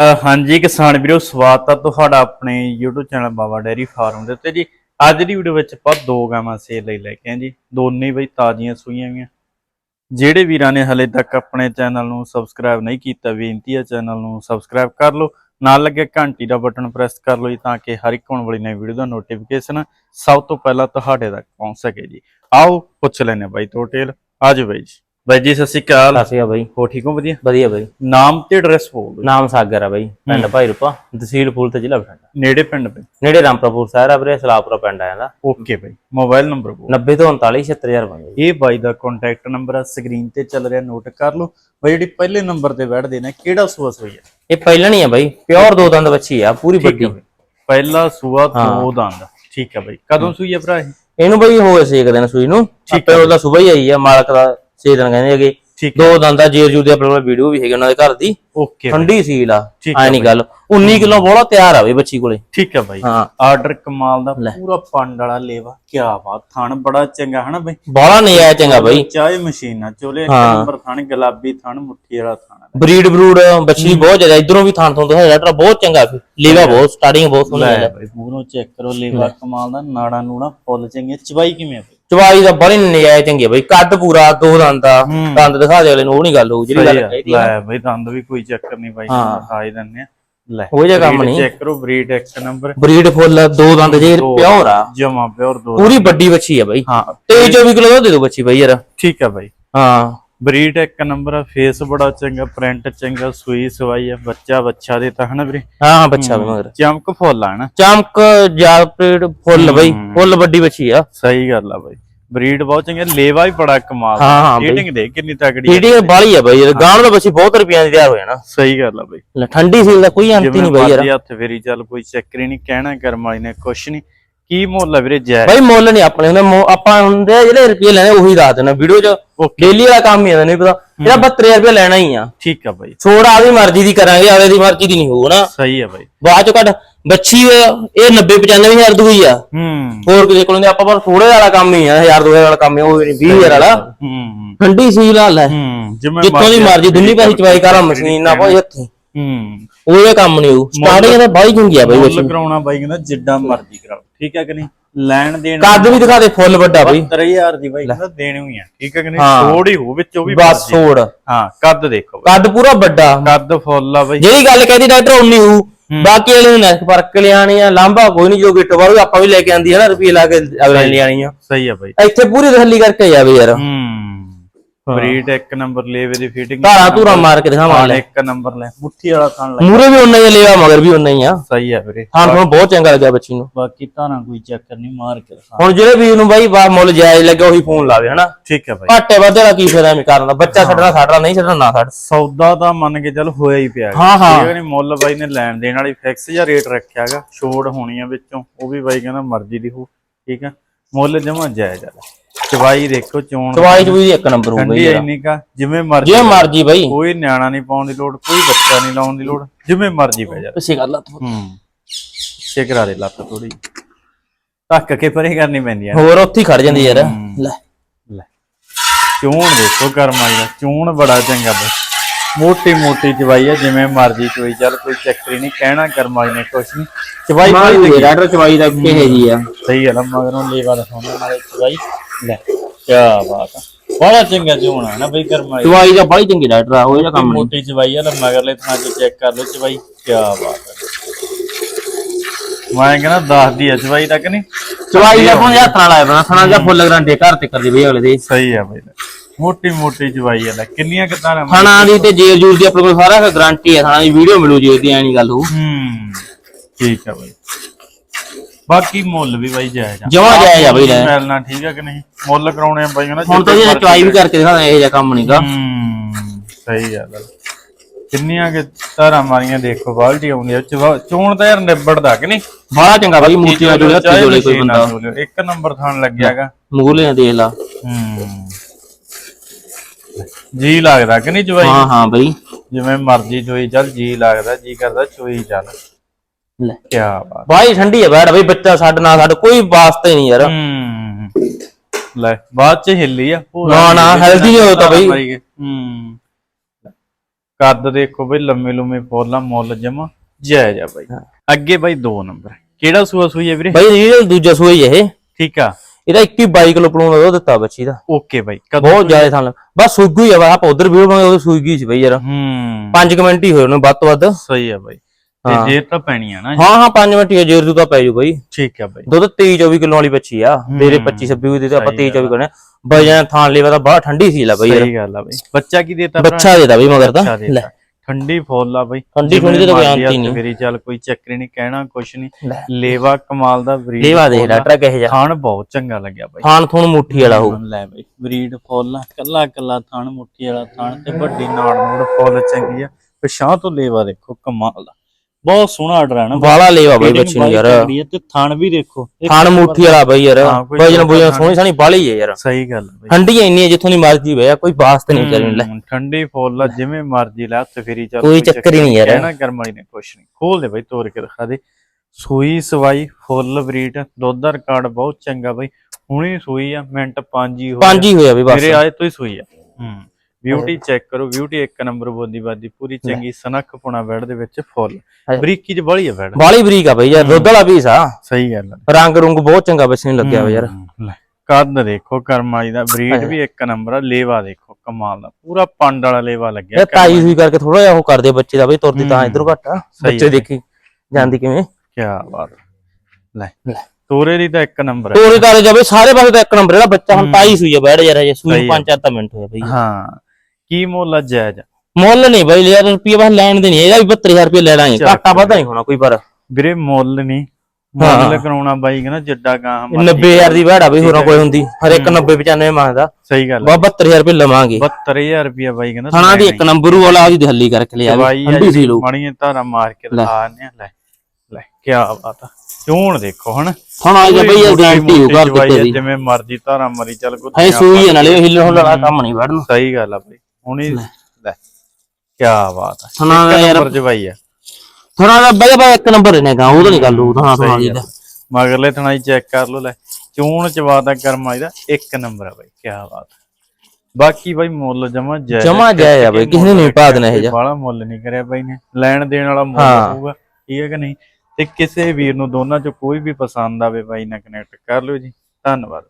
ਹਾਂਜੀ ਕਿਸਾਨ ਵੀਰੋ, ਸਵਾਗਤ ਹੈ ਤੁਹਾਡਾ ਆਪਣੇ YouTube channel Baba dairy farm ਦੇ ਉੱਤੇ ਜੀ। ਅੱਜ ਦੀ ਵੀਡੀਓ ਵਿੱਚ ਆਪਾਂ ਦੋ ਗਾਵਾਂ ਸੇਲ ਲਈ ਲੈ ਕੇ ਆਂ ਜੀ। ਦੋਨੇ ਹੀ ਬਈ ਤਾਜ਼ੀਆਂ ਸੂਈਆਂ ਹੋਈਆਂ ਜਿਹੜੇ ਵੀਰਾਂ ਨੇ ਹਲੇ ਤੱਕ ਆਪਣੇ ਚੈਨਲ ਨੂੰ ਸਬਸਕ੍ਰਾਈਬ ਨਹੀਂ ਕੀਤਾ, ਬੇਨਤੀ ਹੈ ਚੈਨਲ ਨੂੰ ਸਬਸਕ੍ਰਾਈਬ ਕਰ ਲਓ। ਨਾਲ ਲੱਗੇ ਘੰਟੀ ਦਾ ਬਟਨ ਪ੍ਰੈਸ ਕਰ ਲਓ ਜੀ, ਤਾਂ ਕਿ ਹਰ ਇੱਕ ਆਉਣ ਵਾਲੀ ਨਵੀਂ ਵੀਡੀਓ ਦਾ ਨੋਟੀਫਿਕੇਸ਼ਨ ਸਭ ਤੋਂ ਪਹਿਲਾਂ ਤੁਹਾਡੇ ਤੱਕ ਪਹੁੰਚ ਸਕੇ ਜੀ। ਆਓ ਪੁੱਛ ਲੈਨੇ ਬਾਈ ਟੋਟੇਲ ਆਜੋ ਬਾਈ ਜੀ। ਬਾਈ ਜੀ ਸਤਿ ਸ਼੍ਰੀ ਅਕਾਲ। ਸਤਿ ਸ਼੍ਰੀ ਅਕਾਲ ਬਾਈ। ਹੋ ਠੀਕ ਹੋ? ਵਧੀਆ? ਵਧੀਆ ਬਾਈ। ਨਾਮ ਤੇ ਐਡਰੈਸ ਬੋਲ ਦਿਓ ਨਾਮ ਸਾਗਰ ਆ ਬਾਈ ਪਿੰਡ ਭਾਈ ਰੂਪਾ ਤਹਿਸੀਲ ਫੂਲ ਤੇ ਜ਼ਿਲ੍ਹਾ ਬਠਿੰਡਾ। ਨੇੜੇ ਪਿੰਡ ਬਈ। ਨੇੜੇ ਰਾਮਪੁਰ ਸ਼ਹਿਰ ਆ ਵੀਰੇ ਸਲਾਪੁਰਾ ਪਿੰਡ ਆ ਜਾਂਦਾ ਓਕੇ ਬਾਈ ਮੋਬਾਈਲ ਨੰਬਰ ਬੋਲ 90 ਤੋਂ 39 76000 ਬਣ ਇਹ ਬਾਈ ਦਾ ਕੰਟੈਕਟ ਨੰਬਰ ਆ ਸਕਰੀਨ ਤੇ ਚੱਲ ਰਿਹਾ ਨੋਟ ਕਰ ਲਓ। ਬਾਈ ਜਿਹੜੀ ਪਹਿਲੇ ਨੰਬਰ ਤੇ ਬੈਠਦੇ ਨੇ ਕਿਹੜਾ ਸੂਆ ਸੋਈ ਹੈ ਇਹ ਪਹਿਲਾਂ ਨਹੀਂ ਆ ਬਾਈ ਪਿਓਰ ਦੋ ਦੰਦ ਬੱਚੀ ਆ ਪੂਰੀ ਵੱਡੀ। ਪਹਿਲਾ ਸੂਆ ਦੋ ਦੰਦ। ਠੀਕ ਹੈ ਬਾਈ। ਕਦੋਂ ਸੂਈ ਹੈ ਭਰਾ ਇਹ? ਇਹਨੂੰ ਬਾਈ ਹੋਏ ਸੀ ਇੱਕ ਦਿਨ ਸੂਈ ਨੂੰ। ਆਪੇ ਉਹਦਾ ਸੁਬਹ ਹੀ ਆਈ ਆ ਮਾਲਕ ਦਾ 6 ਦਿਨ ਕਹਿੰਦੇ ਹੈਗੇ। ਠੀਕ ਦੋ ਦੰਦਾ ਜੇਰ ਜੂ ਦੇ ਆਪਣੇ ਕੋਲ ਵੀਡੀਓ ਵੀ ਹੈਗੀ ਉਹਨਾਂ ਦੇ ਘਰ ਦੀ। ਓਕੇ ਠੰਡੀ ਸੀਲ ਆ। ਐ ਨਹੀਂ ਗੱਲ। 19 ਕਿਲੋ ਬੋਲਾ ਤਿਆਰ ਆ ਬਈ ਬੱਚੀ ਕੋਲੇ। ਠੀਕ ਹੈ ਬਾਈ। ਹਾਂ। ਆਰਡਰ ਕਮਾਲ ਦਾ ਪੂਰਾ ਪੰਡ ਵਾਲਾ ਲੇਵਾ। ਕੀ ਬਾਤ ਥਣ ਬੜਾ ਚੰਗਾ ਹਨਾ ਬਾਈ? ਬੋਲਾ ਨਹੀਂ ਆਇਆ ਚੰਗਾ ਬਾਈ। ਚਾਹੇ ਮਸ਼ੀਨਾਂ ਚੋਲੇ ਇੱਕ ਨੰਬਰ ਥਣ ਗੁਲਾਬੀ ਥਣ ਮੁੱਠੀ ਵਾਲਾ ਥਣ ਬਰੀਡ ਬਰੂਡ ਬੱਚੀ ਬਹੁਤ ਜ਼ਿਆਦਾ ਇਧਰੋਂ ਵੀ ਥਾਂ ਤੋਂ ਦਿਖਾਇਆ ਡਾਕਟਰ ਬਹੁਤ ਚੰਗਾ ਲੀਵਾ ਬਹੁਤ ਸਟਾਰਟਿੰਗ ਬਹੁਤ ਸੋਹਣੀ ਹੈ ਬਾਈ ਮੂਹਰੋਂ ਚੈੱਕ ਕਰੋ ਲੇਵਾ ਕਮਾਲ ਦਾ ਨਾੜਾ ਨੂੜਾ ਫੁੱਲ ਚੰਗੇ ਚਬਾਈ ਕਿਵੇਂ ਆ ਚਵਾਈ ਦਾ ਬੜੀ ਨਜਾਇਜ਼ ਚੰਗੀ ਆ ਬਈ ਕੱਦ ਪੂਰਾ ਦੋ ਦੰਦ ਦਾ ਦੰਦ ਦਿਖਾ ਦੇ ਅਗਲੇ ਨੂੰ ਉਹ ਨਹੀਂ ਗੱਲ ਹੋਊ ਜਿਹੜੀ ਗੱਲ ਚਾਹੀਦੀ ਆ। ਲੈ ਬਈ ਦੰਦ ਵੀ ਕੋਈ ਚੱਕਰ ਨਹੀਂ ਬਾਈ ਦਿਖਾ ਹੀ ਦਿੰਨੇ ਆ। ਲੈ ਉਹ ਜਿਹਾ ਕੰਮ ਨਹੀਂ। ਚੈੱਕ ਕਰੋ ਬਰੀਡ ਇੱਕ ਨੰਬਰ ਬਰੀਡ ਫੁੱਲ ਦੋ ਦੰਦ ਜੇ ਪਿਓਰ ਆ। ਜਮਾ ਪਿਓਰ ਦੋ ਪੂਰੀ ਵੱਡੀ ਬੱਚੀ ਆ ਬਈ। ਹਾਂ। 23 24 ਕਿਲੋ ਦਾ ਦੇ ਦੋ ਬੱਚੀ ਬਈ ਯਾਰ। ਠੀਕ ਆ ਬਾਈ। ਹਾਂ। ਬਰੀਡ ਇੱਕ ਨੰਬਰ ਆ ਫੇਸ ਬੜਾ ਚੰਗਾ ਪ੍ਰਿੰਟ ਚੰਗਾ ਸੂਈ ਸਵਾਈ ਆ ਬੱਚਾ ਬੱਚਾ ਦੇ ਤਾਂ ਹਨਾ ਵੀਰੇ? ਹਾਂ ਹਾਂ ਬੱਚਾ ਮਗਰ। ਚਮਕ ਫੁੱਲ ਆ ਨਾ ਚਮਕ ਜਾਪਰੇਡ ਫੁੱਲ ਬਈ ਫੁੱਲ ਵੱਡੀ ਬੱਚੀ ਆ। ਸਹੀ ਗੱਲ ਆ ਬਾਈ। ਬਰੀਡ ਬਹੁਤ ਚੰਗਾ ਲੇਵਾ ਵੀ ਬੜਾ ਕਮਾਲ ਹਾਂ। ਹੀਟਿੰਗ ਦੇ ਕਿੰਨੀ ਤਕੜੀ ਆ। ਟੀਡੀ ਬਾਲੀ ਆ ਬਈ ਗਾਣ ਦਾ ਬੱਚੀ ਬਹੁਤ ਰੁਪਈਆ ਦੀ ਤਿਆਰ ਹੋ ਜਾਣਾ। ਸਹੀ ਗੱਲ ਆ ਬਾਈ। ਲੈ ਠੰਡੀ ਸੀਲ ਦਾ ਕੋਈ ਅੰਤ ਨਹੀਂ ਬਈ ਯਾਰ। ਹੱਥ ਫੇਰੀ ਚੱਲ ਕੋਈ ਚੱਕਰ ਨਹੀਂ ਕਹਿਣਾ ਕਰਮ ਵਾਲੀ ਨੇ ਕੁਛ ਨਹੀਂ। ਕੀ ਮੁੱਲ ਆ ਵੀਰੇ ਜੈ ਬਈ ਮੁੱਲ ਨਹੀਂ ਆਪਣੇ ਹੁੰਦੇ ਆਪਾਂ ਹੁੰਦੇ ਜਿਹੜੇ ਰੁਪਏ ਲੈਣੇ ਉਹੀ ਦੱਸ ਦੇਣਾ ਵੀਡੀਓ 'ਚ ਡੇਲੀ ਵਾਲਾ ਕੰਮ ਹੀ ਆ ਨਹੀਂ ਪਤਾ। ਇਹਦਾ 72000 ਰੁਪਏ ਲੈਣਾ ਹੀ ਆ। ਠੀਕ ਆ ਬਾਈ। ਛੋੜ ਆਪਦੀ ਮਰਜ਼ੀ ਦੀ ਕਰਾਂਗੇ ਆਪਦੀ ਦੀ ਮਰਜ਼ੀ ਦੀ ਨਹੀਂ ਹੋਊ ਨਾ ਸਹੀ ਆ ਬਾਈ। ਬਾਅਦ ਚ ਕੱਢ ਬੱਚੀ ਇਹ 90 95000 ਦੀ ਹੋਈ ਆ। ਹੂੰ। ਹੋਰ ਕਿਸੇ ਕੋਲੋਂ ਦੇ ਆਪਾਂ ਪਰ ਥੋੜੇ ਵਾਲਾ ਕੰਮ ਹੀ ਆ 1000 2000 ਵਾਲਾ ਕੰਮ ਹੀ ਉਹ 20000 ਵਾਲਾ। ਹੂੰ। ਠੰਡੀ ਸੀ ਲਾ ਲੈ। ਹੂੰ ਜਿੱਥੋਂ ਦੀ ਮਰਜ਼ੀ ਦੁੰਨੀ ਪੈਸੇ ਚਵਾਈ ਕਰਾਂ ਮਸ਼ੀਨ ਨਾ ਕੋਈ ਹੱਥੀ ਹੂੰ। ਉਹਦੇ ਕੰਮ ਨਹੀਂ ਹੋਊ। ਸਟਾਰਟਿੰਗ ਤਾਂ ਬਾਈ ਚੰਗੀ ਆ ਬਈ ਮੁੱਲ ਕਰਾਉਣਾ ਬਾਈ ਕਹਿੰਦਾ ਜਿੱਡਾ ਮਰਜ਼ੀ ਕਰਾਓ ਠੀਕ ਆ ਕਿ ਨਹੀਂ? ਲੈਣ ਦੇਣ ਕੱਦ ਵੀ ਦਿਖਾ ਦੇ ਫੁੱਲ ਵੱਡਾ ਬਈ। 70000 ਦੀ ਬਾਈ ਕਹਿੰਦਾ ਦੇਣੀ ਹੋਈ ਆ। ਠੀਕ ਆ ਕਿ ਨਹੀਂ? ਹਾਂ। ਥੋੜੀ ਹੋ ਵਿੱਚੋਂ ਵੀ ਬਸ ਛੋੜ। ਹਾਂ ਕੱਦ ਦੇਖੋ ਬਾਈ। ਕੱਦ ਪੂਰਾ ਵੱਡਾ। ਕੱਦ ਫੁੱਲ ਆ ਬਾਈ। ਜਿਹੜੀ ਗੱਲ ਕਹਿੰਦੀ ਡਾਕਟਰ ਉਨੀ ਹੋਊ। ਬਾਕੀ ਵਾਲੇ ਨੂੰ ਨੈਕ ਫ਼ਰਕ ਲਿਆਣੀ ਆ ਲਾਂਭਾ ਕੋਈ ਨਹੀਂ ਜੋ ਗਿੱਟ ਵਾਰੂ ਆਪਾਂ ਵੀ ਲੈ ਕੇ ਆਂਦੀ ਆ ਨਾ ਰੁਪਏ ਲਾ ਕੇ ਅਗਲੇ ਨੇ ਲਿਆਣੀ ਆ। ਸਹੀ ਆ ਬਾਈ। ਇੱਥੇ ਪੂਰੀ ਤਸੱਲੀ ਕਰਕੇ ਜਾਵੇ ਯਾਰ। ਹੂੰ। ਬਰੀਡ ਇੱਕ ਨੰਬਰ ਲੇਵੇ ਦੀ ਫਿਟਿੰਗ ਧਾਰਾ ਧੂਰਾ ਮਾਰ ਕੇ ਦਿਖਾਵਾਂ ਲੈ ਇੱਕ ਨੰਬਰ ਲੈ ਮੁੱਠੀ ਵਾਲਾ ਥਣ ਲੈ। ਮੂਰੇ ਵੀ ਉਨਾ ਹੀ ਲੇਵਾ ਮਗਰ ਵੀ ਉਨਾ ਹੀ ਆ। ਸਹੀ ਆ ਵੀਰੇ। ਹਾਂ ਤੁਹਾਨੂੰ ਬਹੁਤ ਚੰਗਾ ਲੱਗਿਆ ਬੱਚੀ ਨੂੰ। ਬਾਕੀ ਧਾਰਾਂ ਕੋਈ ਚੱਕਰ ਨਹੀਂ ਮਾਰ ਕੇ ਦਿਖਾ। ਹੁਣ ਜਿਹੜੇ ਵੀਰ ਨੂੰ ਬਾਈ ਬਾ ਮੁੱਲ ਜਾਇਜ਼ ਲੱਗਿਆ ਉਹੀ ਫੋਨ ਲਾਵੇ ਹਨਾ? ਠੀਕ ਆ ਬਾਈ। ਘਾਟੇ ਵਾਧੇ ਦਾ ਕੀ ਫਾਇਦਾ ਮੈਂ ਕਰਨ ਦਾ? ਬੱਚਾ ਛੱਡਣਾ ਛੱਡਣਾ ਨਹੀਂ ਛੱਡਣਾ ਨਾ ਛੱਡ ਸੌਦਾ ਤਾਂ ਮੰਨ ਕੇ ਚੱਲ ਹੋਇਆ ਹੀ ਪਿਆ ਹਾਂ, ਹਾਂ। ਠੀਕ ਨਹੀਂ ਮੁੱਲ ਬਾਈ ਨੇ ਲੈਣ ਦੇਣ ਵਾਲੀ ਫਿਕਸ ਜਾਂ ਰੇਟ ਰੱਖਿਆਗਾ ਛੋੜ ਹੋਣੀ ਆ ਵਿੱਚੋਂ ਉਹ ਵੀ ਬਾਈ ਕਹਿੰਦਾ ਮਰਜ਼ੀ ਦੀ ਹੋ ਠੀਕ ਆ। ਮੁੱਲ ਜਮਾ ਜਾਇਜ਼ ਆ। ਚਵਾਈ ਦੇਖੋ ਚੋਣ ਚਵਾਈ ਚੂਈ ਦੀ ਇੱਕ ਨੰਬਰ ਹੋਊ ਠੰਡੀ ਬਈ ਯਾਰ ਇੰਨੀ ਕਾ ਜਿਵੇਂ ਮਰਜ਼ੀ ਜੇ। ਮਰਜ਼ੀ ਬਾਈ। ਕੋਈ ਨਿਆਣਾ ਨਹੀਂ ਪਾਉਣ ਦੀ ਲੋੜ ਕੋਈ ਬੱਚਾ ਨਹੀਂ ਲਾਉਣ ਦੀ ਲੋੜ ਜਿਵੇਂ ਮਰਜ਼ੀ ਪੈ ਜਾ। ਪਿੱਛੇ ਕਰ ਲਾ ਤੂੰ। ਹੂੰ। ਸ਼ੇਕਰਾ ਦੇ ਲੱਤ ਥੋੜੀ ਧੱਕ ਕੇ ਪਰੇ ਕਰਨੀ ਪੈਂਦੀ ਆ। ਹੋਰ ਉੱਥੇ ਹੀ ਖੜ ਜਾਂਦੀ ਯਾਰ। ਲੈ। ਲੈ। ਚੂਣ ਦੇਖੋ ਕਰਮਾਈ ਦਾ। ਚੂਣ ਬੜਾ ਚੰਗਾ ਬਈ ਮੋਟੀ ਮੋਟੀ ਚਵਾਈ ਆ ਜਿਵੇਂ ਮਰਜ਼ੀ ਚੋਈ ਚੱਲ ਕੋਈ ਚੱਕਰੀ ਨਹੀਂ ਕਹਿਣਾ ਕਰਮਾਈ ਨੇ ਕੁਛ ਨਹੀਂ। ਚਵਾਈ ਬੜੀ ਮਾਰੀ ਚੰਗੀ। ਡਾਕਟਰ ਚਵਾਈ ਦਾ ਕਿਹੇ ਜੀ ਆ? ਸਹੀ ਗੱਲ ਆ ਮਗਰੋਂ ਲੇਵਾ ਦਾ ਸੋਨਾ ਨਾਲੇ ਚਵਾਈ ਲੈ ਕੀ ਬਾਤ ਆ। ਬੜਾ ਚੰਗਾ ਆ ਨਾ ਬਈ ਕਰਮਾਈ ਚਵਾਈ ਦਾ ਬੜੀ ਚੰਗੀ ਡਾਕਟਰ ਆ ਉਹ ਕੰਮ ਨਹੀਂ। ਮੋਟੀ ਚਵਾਈ ਆ ਲੈ ਮਗਰਲੇ ਥਾਂ ਚ ਚੈੱਕ ਕਰ ਲਓ ਚਵਾਈ ਕੀ ਬਾਤ ਆ। ਮੈਂ ਕਹਿੰਦਾ ਦੱਸ ਦੀ ਆ ਚਵਾਈ ਤੱਕ ਨਹੀਂ। ਚਵਾਈ ਦਾ ਕੋਣ ਹੱਥ ਨਾਲ ਆਇਆ ਬਣਾ ਸਣਾ ਜਾਂ ਫੁੱਲ ਗਰੰਟੀ ਘਰ ਤੇ ਕਰਦੀ ਬਈ ਅਗਲੇ ਦੇ। ਸਹੀ ਆ ਬਈ। ਮੋਟੀ ਮੋਟੀ ਚਵਾਈ ਆ ਲੈ ਕਿੰਨੀਆਂ ਕਿਤਾਰਾਂ ਖਾਣਾ ਦੀ ਤੇ ਜੇਰ ਜੂਰ ਦੀ ਆਪਣੇ ਕੋਲ ਸਾਰਾ ਗਾਰੰਟੀ ਹੈ ਖਾਣਾ ਦੀ ਵੀਡੀਓ ਮਿਲੂ ਜੀ ਇਹਦੀ ਐ ਨਹੀਂ ਗੱਲ ਹੋ ਹੂੰ ਠੀਕ ਆ ਬਾਈ। ਬਾਕੀ ਮੁੱਲ ਵੀ ਬਾਈ ਜਾਇਜ਼ ਆ। ਜਮਾਂ ਜਾਇਜ਼ ਆ ਬਈ ਲੈ। ਮਿਲਣਾ ਠੀਕ ਆ ਕਿ ਨਹੀਂ? ਮੁੱਲ ਕਰਾਉਣੇ ਆ ਬਾਈ ਹਨਾ ਹੁਣ ਤਾਂ ਇਹ ਚਵਾਈ ਵੀ ਕਰਕੇ ਦਿਖਾਣਾ ਇਹ ਜਿਹਾ ਕੰਮ ਨਹੀਂਗਾ ਹੂੰ ਸਹੀ ਆ ਗੱਲ। ਕਿੰਨੀਆਂ ਕਿ ਤਾਰਾਂ ਮਾਰੀਆਂ ਦੇਖੋ ਬਾਲਟੀ ਆਉਂਦੀ ਆ ਚੋਣ ਤਾਂ ਯਾਰ ਨਿਬੜਦਾ ਕਿ ਨਹੀਂ? ਬੜਾ ਚੰਗਾ ਬਈ ਮੂਰਤੀ ਨਾਲ ਜੁੜਿਆ ਤੇ ਕੋਈ ਬੰਦਾ। ਇੱਕ ਨੰਬਰ ਥਾਣ ਲੱਗਿਆਗਾ ਮੂਲੇ ਨਾਲ ਦੇਖ ਲਾ। ਹੂੰ। ਜੀ ਲੱਗਦਾ ਕਿ ਨਹੀਂ ਚਵਾਈ ਹਾਂ ਹਾਂ ਬਈ। ਜਿਵੇਂ ਮਰਜ਼ੀ ਚੋਈ ਚੱਲ ਜੀ ਲੱਗਦਾ ਜੀ ਕਰਦਾ ਚੋਈ ਚੱਲ। ਲੈ। ਕੀ ਬਾਤ। ਬਾਈ ਠੰਡੀ ਹੈ ਬੈਠ ਬਈ ਬੱਚਾ ਛੱਡ ਨਾ ਛੱਡ ਕੋਈ ਵਾਸਤੇ ਨਹੀਂ ਯਾਰ। ਹੂੰ। ਲੈ ਬਾਅਦ ਚ ਹਿੱਲੀ ਆ। ਨਾ, ਨਾ, ਹਿੱਲੀ, healthy ਹੋ ਤਾਂ ਬਈ। ਹੂੰ। ਕੱਦ ਦੇਖੋ ਬਈ ਲੰਮੇ ਲੰਮੇ ਫੁੱਲਾਂ ਮੁੱਲ ਜਮਾ। ਜਾਇਜ਼ ਆ ਬਾਈ। ਅੱਗੇ ਬਾਈ 2 ਨੰਬਰ। ਕਿਹੜਾ ਸੂਆ ਸੂਈ ਹੈ ਵੀਰੇ? ਬਾਈ ਇਹ ਦੂਜਾ ਇਹ। ਠੀਕ ਆ। ਇਹਦਾ 21 22 ਕਿਲੋ ਦਾ ਦੁੱਧ ਦਿੱਤਾ ਬੱਚੀ ਦਾ। ਓਕੇ ਬਾਈ ਬਹੁਤ ਜ਼ਿਆਦਾ ਥਾਂ ਬਸ ਸੁੱਗੂ ਹੀ ਆ ਬਸ ਆਪਾਂ ਉਧਰ ਵੀਡੀਓ ਬਣਾਉਂਦੇ ਉਹਦੇ ਸੂਈ ਸੀ ਬਈ ਯਾਰ। ਹੂੰ। 5 ਮਿੰਟ ਹੀ ਹੋਏ ਉਹਨੂੰ ਵੱਧ ਤੋਂ ਵੱਧ। ਸਹੀ ਆ ਬਾਈ। ਤੇ ਹਾਂ। ਜੇ ਤਾਂ ਪੈਣੀ ਆ ਨਾ ਹਾਂ ਹਾਂ 5 ਮਿੰਟ ਹੀ ਜੇਰ ਤਾਂ ਪੈ ਜੂ ਬਈ। ਠੀਕ ਆ ਬਾਈ। ਦੁੱਧ 23 24 ਕਿਲੋ ਵਾਲੀ ਬੱਚੀ ਆ ਮੇਰੇ 25 26 ਦੇ ਤੇ ਆਪਾਂ 23 24 ਕਰਨੇ ਬਜਣ ਥਾਂ ਲੈਵਾ ਤਾਂ ਬਾਹਰ ਠੰਡੀ ਸੀ ਲੈ ਬਈ ਸਹੀ ਗੱਲ ਆ ਬਾਈ। ਬੱਚਾ ਕੀ ਦੇਤਾ? ਬੱਚਾ ਦੇਦਾ ਬਈ ਮਗਰ ਤਾਂ। ਲੈ। ਦੇਤਾ ਠੰਡੀ ਫੁੱਲ ਆ ਬਾਈ। ਠੰਡੀ ਜਿਵੇਂ ਠੁੰਡੀ ਤੇ ਕੋਈ ਅੰਤ ਹੀ ਨਹੀਂ। ਫੇਰੀ ਚੱਲ ਕੋਈ ਚੱਕਰ ਨਹੀਂ ਕਹਿਣਾ ਕੁਛ ਨਹੀਂ। ਲੇਵਾ ਕਮਾਲ ਦਾ ਬਰੀਡ ਲੈਵਾ ਦੇ ਡਾਕਟਰ ਕਹੇ ਜਾ ਥਾਣ ਬਹੁਤ ਚੰਗਾ ਲੱਗਿਆ ਬਾਈ। ਥਾਨ ਥੂਣ ਮੁੱਠੀ ਵਾਲਾ ਹੋ ਲੈ ਬਾਈ ਬਰੀਡ ਫੁੱਲ ਕੱਲਾ ਕੱਲਾ ਥਾਣ ਮੁੱਠੀ ਵਾਲਾ ਥਾਣ ਤੇ ਵੱਡੀ ਨਾੜ ਨੂੜ ਫੁੱਲ ਚੰਗੀ ਆ। ਪਿਛਾਂ ਤੋਂ ਲੇਵਾ ਦੇਖੋ ਕਮਾਲ ਦਾ ਬਹੁਤ ਸੋਹਣਾ ਆਰਡਰ ਆ ਨਾ ਵਾਲਾ ਲੈਵਾ ਬਈ ਬੱਚੀ ਨੂੰ ਯਾਰ। ਤੇ ਥਣ ਵੀ ਦੇਖੋ। ਥਾਨ ਮੁੱਠੀ ਵਾਲਾ ਬਈ ਯਾਰ। ਹਾਂ, ਬੁਜਨ ਥਾਣ ਸੋਹਣੀ ਸੋਹਣੀ ਬਾਲੀ ਹੈ ਯਾਰ। ਸਹੀ ਗੱਲ ਬਾਈ। ਠੰਡੀ ਇੰਨੀ ਹੈ ਜਿੱਥੋਂ ਦੀ ਮਰਜ਼ੀ ਬਈ ਕੋਈ ਵਾਸਤੇ ਨਹੀਂ ਕਰੀ ਲੈ। ਠੰਡੀ ਫੁੱਲ ਆ ਜਿਵੇਂ ਮਰਜ਼ੀ ਲੈ ਹੱਥ ਫੇਰੀ ਚੱਲ ਕੋਈ ਚੱਕਰ ਹੀ ਨਹੀਂ ਯਾਰ। ਕਰਮ ਵਾਲੀ ਨੇ ਕੁਛ ਨਹੀਂ। ਖੋਲ ਦੇ ਬਾਈ ਤੋੜ ਕੇ ਦਿਖਾ ਦੇ। ਸੂਈ ਸਵਾਈ ਫੁੱਲ ਬਰੀਡ ਦੁੱਧ ਦਾ ਰਿਕਾਰਡ ਬਹੁਤ ਚੰਗਾ ਬਾਈ। ਹੁਣੀ ਸੂਈ ਆ ਮਿੰਟ ਪੰਜ ਹੀ ਹੋਇਆ ਪੰਜ ਹੀ ਹੋਇਆ ਬਈ ਬਸ। ਮੇਰੇ ਆਏ ਤੋਂ ਹੀ ਸੂਈ ਆ। ਹੂੰ। ਬਿਊਟੀ ਚੈੱਕ ਕਰੋ ਬਿਊਟੀ ਇੱਕ ਨੰਬਰ ਬੋਦੀ ਬਾਦੀ ਪੂਰੀ ਚੰਗੀ ਸਨਖ ਪੁਣਾ ਬੈੜ ਦੇ ਵਿੱਚ ਫੁੱਲ। ਬਰੀਕੀ ਚ ਬੜੀ ਆ ਬੈੜ ਬਾਲੀ ਬਰੀਕ ਆ ਬਈ ਯਾਰ ਦੁੱਧ ਵਾਲਾ ਪੀਸ ਆ। ਸਹੀ ਗੱਲ ਰੰਗ ਰੁੰਗ ਬਹੁਤ ਚੰਗਾ ਬੱਚੇ ਨੂੰ ਲੱਗਿਆ ਬਈ ਯਾਰ। ਕੱਦ ਦੇਖੋ ਕਰਮਾਈ ਦਾ ਬਰੀਡ ਵੀ ਇੱਕ ਨੰਬਰ ਆ ਲੇਵਾ ਦੇਖੋ ਕਮਾਲ ਦਾ। ਪੂਰਾ ਪੰਡ ਵਾਲਾ ਲੇਵਾ ਲੱਗਿਆ ਇਹ ਤਾਈ ਹੋਈ ਕਰਕੇ ਥੋੜਾ ਜਿਹਾ ਉਹ ਕਰਦੇ ਬੱਚੇ ਦਾ ਬਈ ਤੁਰਦੀ ਤਾਂ। ਇਧਰੋਂ ਘੱਟ ਆ। ਬੱਚੇ। ਦੇਖੀ ਜਾਂਦੀ ਕਿਵੇਂ। ਕੀ ਬਾਤ। ਲੈ ਤੋਰੇ ਦੀ ਤਾਂ ਇੱਕ ਨੰਬਰ ਹੈ ਤੋਰੇ ਤਾਰੇ ਜਾਵੇ ਸਾਰੇ ਪਾਸੇ ਤਾਂ ਇੱਕ ਨੰਬਰ ਇਹਦਾ ਬੱਚਾ ਹੁਣ ਤਾਈ ਸੂਈ ਆ ਬੈਠ ਜੇ ਸੂਈ ਆ। ਪੰਜ ਚਾਰ ਤਾਂ ਮਿੰਟ ਹੋਇਆ ਬਈ। ਹਾਂ। ਕੀ ਮੁੱਲ ਆ ਜਾਇਜ਼? ਮੁੱਲ ਨਹੀਂ ਬਈ ਯਾਰ ਰੁਪਈਆ ਬਸ ਲੈਣ ਦੇ ਨਹੀਂ ਇਹਦਾ ਵੀ 72000 ਰੁਪਏ ਲੈ ਲਾਂਗੇ। ਚੱਲ ਘਾਟਾ ਵਾਧਾ ਨਹੀਂ ਹੋਣਾ ਕੋਈ ਪਰ। ਵੀਰੇ ਮੁੱਲ ਨਹੀਂ। ਹਾਂ। ਮੁੱਲ ਕਰਾਉਣਾ ਬਾਈ ਕਹਿੰਦਾ ਜਿੱਡਾ ਗਾਂ ਮਰਜ਼ੀ 90000 ਦੀ ਬੈੜਾ ਬਈ ਹੋਰਾਂ ਕੋਈ ਹੁੰਦੀ। ਹਰ ਇੱਕ 90 95 ਮੰਗਦਾ। ਸਹੀ ਗੱਲ ਬਾ 72000 ਰੁਪਏ ਲਵਾਂਗੇ। 72000 ਰੁਪਿਆ ਬਾਈ ਕਹਿੰਦਾ ਥਣਾ ਦੀ ਇੱਕ ਨੰਬਰ ਵਾਲਾ ਉਹਦੀ ਹੱਲੀ ਕਰਕੇ ਲਿਆ ਠੰਡੀ ਸੀ ਲੋ ਮਾੜੀਆਂ ਧਾਰਾਂ ਮਾਰ ਕੇ ਆ ਲੈ ਲੈ ਕੀ ਬਾਤ ਆ। ਚੂਣ ਦੇਖੋ ਹਣ ਥਣਾ ਇਹ ਬਈ ਗਾਰੰਟੀ ਹੋ ਦੀ ਜਿਵੇਂ ਮਰਜ਼ੀ ਧਾਰਾਂ ਮਰੀ ਚੱਲ ਕੋ ਹੈ ਸੂਈ ਹੈ ਨਾਲੇ ਹਿੱਲ ਹੁੱਲ ਵਾਲਾ ਕੰਮ ਨਹੀਂ ਵੜਨ ਸਹੀ ਗੱਲ ਆ ਬਾਈ। ਹੁਣੀ ਲੈ। ਕੀ ਬਾਤ ਆ। ਥਣਾ ਦਾ ਯਾਰ ਨੰਬਰ ਬਾਈ ਆ। ਥਣਾ ਦਾ ਬਈ ਬਈ ਇੱਕ ਨੰਬਰ ਨੇ ਗਾ ਉਹ ਤਾਂ ਨਹੀਂ ਗੱਲ ਉਹ ਥਣਾ ਥਣਾ ਦੀ ਦਾ ਮਗਰਲੇ ਥਣਾਈ ਚੈੱਕ ਕਰ ਲੋ ਲੈ। ਚੂਣ ਚਵਾਦਾ ਕਰਮਾ ਇਹਦਾ ਇੱਕ ਨੰਬਰ ਆ ਬਾਈ ਕੀ ਬਾਤ। ਬਾਕੀ ਬਾਈ ਮੁੱਲ ਜਮਾ ਜਾਇਜ਼ ਜਮਾ ਜਾਇਜ਼ ਆ ਬਾਈ, ਕਿਸੇ ਨੇ ਪਾ ਦੇਣਾ ਇਹ ਜਿਹਾ। ਬਾਲਾ ਮੁੱਲ ਨਹੀਂ ਕਰਿਆ ਬਾਈ ਨੇ। ਲੈਣ ਦੇਣ ਵਾਲਾ ਮੁੱਲ ਹਾਂ। ਹੋਊਗਾ ਠੀਕ ਹੈ ਕਿ ਨਹੀਂ? ਤੇ ਕਿਸੇ ਵੀਰ ਨੂੰ ਦੋਨਾਂ ਚੋਂ ਕੋਈ ਵੀ ਪਸੰਦ ਆਵੇ ਬਾਈ ਨਾਲ ਕਨੈਕਟ ਕਰ ਲਿਓ ਜੀ। ਧੰਨਵਾਦ